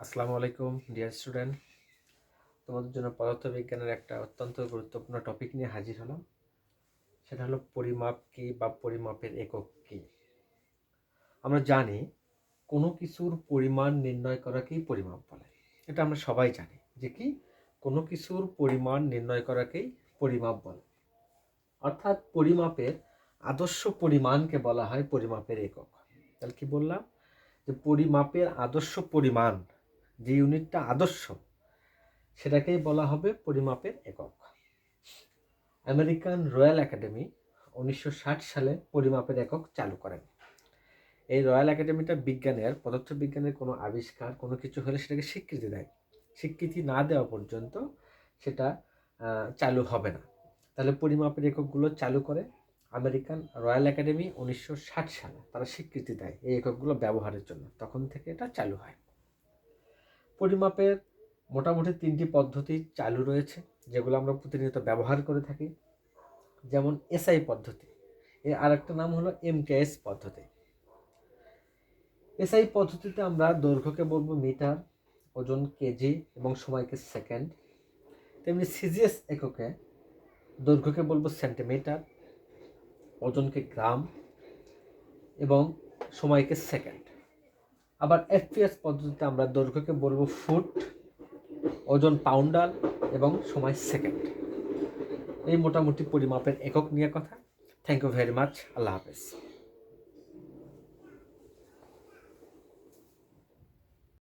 আসসালামু আলাইকুম dear student তোমাদের জন্য পদার্থবিজ্ঞানের একটা অত্যন্ত গুরুত্বপূর্ণ টপিক নিয়ে হাজির হলাম। সেটা হলো পরিমাপ কি বা পরিমাপের একক কি? আমরা জানি কোনো কিছুর পরিমাণ নির্ণয় করাকেই পরিমাপ বলে। এটা আমরা সবাই জানি যে কি? কোনো কিছুর পরিমাণ নির্ণয় করাকেই পরিমাপ বলে। অর্থাৎ পরিমাপের আদর্শ পরিমাণকে বলা হয় পরিমাপের একক। তাহলে কি বললাম? যে পরিমাপের আদর্শ পরিমাণ যে ইউনিটটা আদর্শ, সেটাকেই বলা হবে পরিমাপের একক। আমেরিকান রয়্যাল একাডেমি উনিশশো ষাট সালে পরিমাপের একক চালু করেন। এই রয়্যাল একাডেমিটা বিজ্ঞানের, পদার্থবিজ্ঞানের কোনো আবিষ্কার, কোনো কিছু হলে সেটাকে স্বীকৃতি দেয়। স্বীকৃতি না দেওয়া পর্যন্ত সেটা চালু হবে না। তাহলে পরিমাপের এককগুলো চালু করে আমেরিকান রয়্যাল একাডেমি উনিশশো ষাট সালে তারা স্বীকৃতি দেয় এই এককগুলো ব্যবহারের জন্য। তখন থেকে এটা চালু হয়। পরিমাপের মোটামুটি তিনটি পদ্ধতি চালু রয়েছে, যেগুলো আমরা প্রতিনিয়ত ব্যবহার করে থাকি। যেমন এসআই পদ্ধতি, এর আরেকটা নাম হলো এমকেএস পদ্ধতি। এসআই পদ্ধতিতে আমরা দৈর্ঘ্যকে বলব মিটার, ওজন কেজি এবং সময়কে সেকেন্ড। তেমনি সিজিএস এককে দৈর্ঘ্যকে বলব সেন্টিমিটার, ওজনকে গ্রাম এবং সময়কে সেকেন্ড। আবার এফপিএস পদ্ধতিতে আমরা দৈর্ঘ্যকে বলব ফুট, ওজন পাউন্ডাল এবং সময় সেকেন্ড। এই মোটামুটি পরিমাপের একক নিয়ে কথা। থ্যাংক ইউ ভেরি মাচ আল্লাহ হাফেজ।